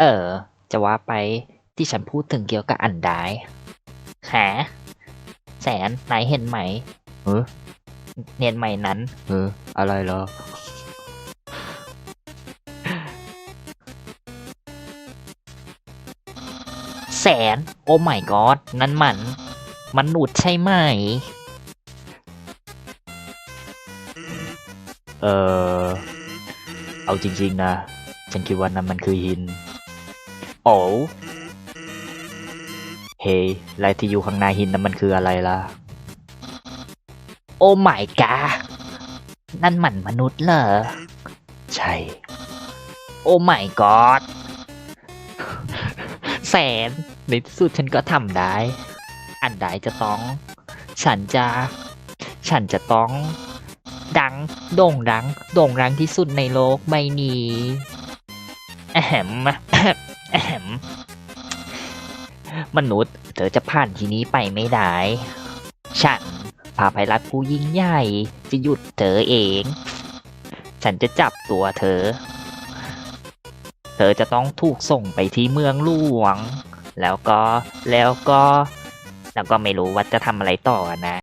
เออ จะว่าไปที่ฉันพูดถึงเกี่ยวกับอันไดหาแสนนายเห็นไหมเออเนียนไหมนั้น เออ อะไรเหรอ แสน โอ้ไม่กอดนั่นมันมนุษย์ใช่ไหม เออ เอาจริง ๆ นะ ฉันคิดว่านั่นมันคือหิน โอ้เฮ้ยลายที่อยู่ข้างหน้าหินนั้นมันคืออะไรล่ะ โอ้ไม่กานั่นมันมนุษย์เหรอ ใช่ โอ้ไม่กอดแสนในที่สุดฉันก็ทำได้ อันใดจะต้อง ฉันจะ ฉันจะต้อง ดัง โด่งดัง โด่งดังที่สุดในโลกใบนี้แอมแอม มนุษย์เธอจะผ่านที่นี้ไปไม่ได้ฉันพาภัยรัฐผู้ยิ่งใหญ่จะหยุดเธอเอง ฉันจะจับตัวเธอ เธอจะต้องถูกส่งไปที่เมืองหลวง แล้วก็แล้วก็ แล้วก็ไม่รู้ว่าจะทำอะไรต่อนะ